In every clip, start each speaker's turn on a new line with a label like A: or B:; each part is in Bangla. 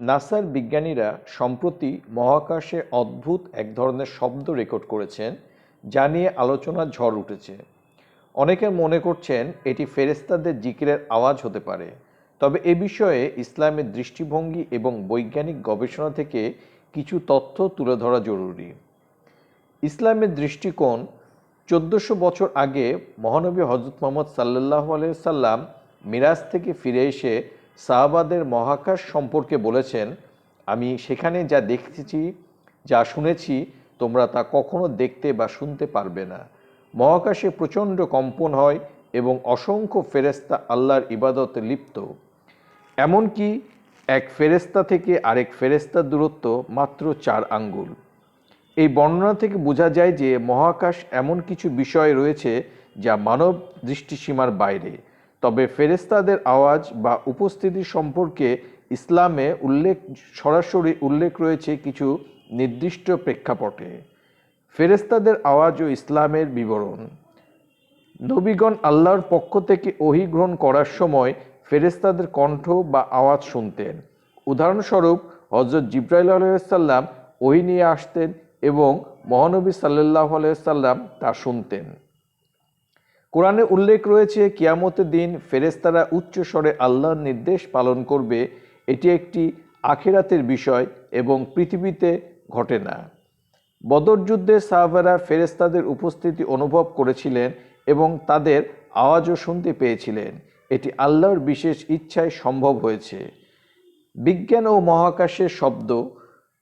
A: নাসার বিজ্ঞানীরা সম্প্রতি মহাকাশে অদ্ভুত এক ধরনের শব্দ রেকর্ড করেছেন, যা নিয়ে আলোচনার ঝড় উঠেছে। অনেকে মনে করছেন এটি ফেরেস্তাদের জিকিরের আওয়াজ হতে পারে, তবে এ বিষয়ে ইসলামের দৃষ্টিভঙ্গি এবং বৈজ্ঞানিক গবেষণা থেকে কিছু তথ্য তুলে ধরা জরুরি। ইসলামের দৃষ্টিকোণ চোদ্দোশো বছর আগে মহানবী হজরত মোহাম্মদ সাল্লাহ সাল্লাম মিরাজ থেকে ফিরে এসে সাহাবাদের মহাকাশ সম্পর্কে বলেছেন, আমি সেখানে যা দেখেছি, যা শুনেছি, তোমরা তা কখনো দেখতে বা শুনতে পারবে না। মহাকাশে প্রচণ্ড কম্পন হয় এবং অসংখ্য ফেরেস্তা আল্লাহর ইবাদতে লিপ্ত। এমনকি এক ফেরেস্তা থেকে আরেক ফেরেস্তার দূরত্ব মাত্র চার আঙ্গুল। এই বর্ণনা থেকে বোঝা যায় যে মহাকাশ এমন কিছু বিষয় রয়েছে যা মানব দৃষ্টিসীমার বাইরে। তবে ফেরেস্তাদের আওয়াজ বা উপস্থিতি সম্পর্কে ইসলামে উল্লেখ, সরাসরি উল্লেখ রয়েছে কিছু নির্দিষ্ট প্রেক্ষাপটে। ফেরেস্তাদের আওয়াজ ও ইসলামের বিবরণ। নবীগণ আল্লাহর পক্ষ থেকে ওহি গ্রহণ করার সময় ফেরেস্তাদের কণ্ঠ বা আওয়াজ শুনতেন। উদাহরণস্বরূপ হজরত জিব্রাইল আলাইসাল্লাম ওহি নিয়ে আসতেন এবং মহানবী সাল্লাহ আলাইসাল্লাম তা শুনতেন। কোরআনে উল্লেখ রয়েছে, কিয়ামতের দিন ফেরেস্তারা উচ্চ স্বরে আল্লাহর নির্দেশ পালন করবে। এটি একটি আখেরাতের বিষয় এবং পৃথিবীতে ঘটে না। বদর যুদ্ধে সাহাবারা ফেরেস্তাদের উপস্থিতি অনুভব করেছিলেন এবং তাদের আওয়াজও শুনতে পেয়েছিলেন। এটি আল্লাহর বিশেষ ইচ্ছায় সম্ভব হয়েছে। বিজ্ঞান ও মহাকাশের শব্দ।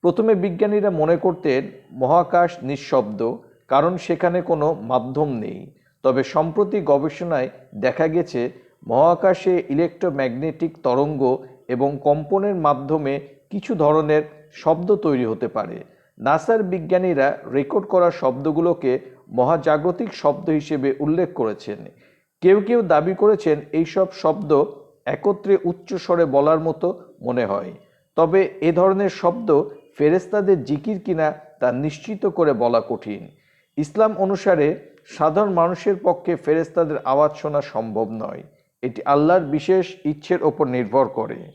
A: প্রথমে বিজ্ঞানীরা মনে করতেন, মহাকাশ নিঃশব্দ, কারণ সেখানে কোনো মাধ্যম নেই। তবে সম্প্রতি গবেষণায় দেখা গেছে, মহাকাশে ইলেকট্রোম্যাগনেটিক তরঙ্গ এবং কম্পনের মাধ্যমে কিছু ধরনের শব্দ তৈরি হতে পারে। নাসার বিজ্ঞানীরা রেকর্ড করা শব্দগুলোকে মহাজাগতিক শব্দ হিসেবে উল্লেখ করেছেন। কেউ কেউ দাবি করেছেন এইসব শব্দ একত্রে উচ্চ স্বরে বলার মতো মনে হয়। তবে এ ধরনের শব্দ ফেরেস্তাদের জিকির কিনা তা নিশ্চিত করে বলা কঠিন। ইসলাম অনুসারে সাধারণ মানুষের পক্ষে ফেরেস্তাদের আওয়াজ শোনা সম্ভব নয়। এটি আল্লাহর বিশেষ ইচ্ছের ওপর নির্ভর করে।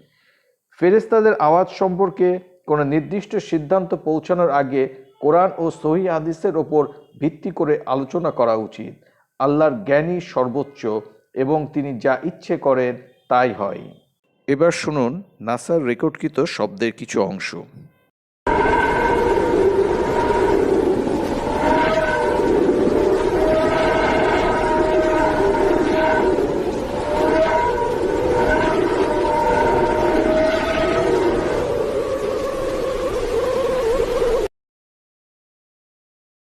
A: ফেরেস্তাদের আওয়াজ সম্পর্কে কোনো নির্দিষ্ট সিদ্ধান্ত পৌঁছানোর আগে কোরআন ও সহি হাদিসের ওপর ভিত্তি করে আলোচনা করা উচিত। আল্লাহর জ্ঞানী সর্বোচ্চ এবং তিনি যা ইচ্ছে করেন তাই হয়। এবার শুনুন নাসার রেকর্ডকৃত শব্দের কিছু অংশ।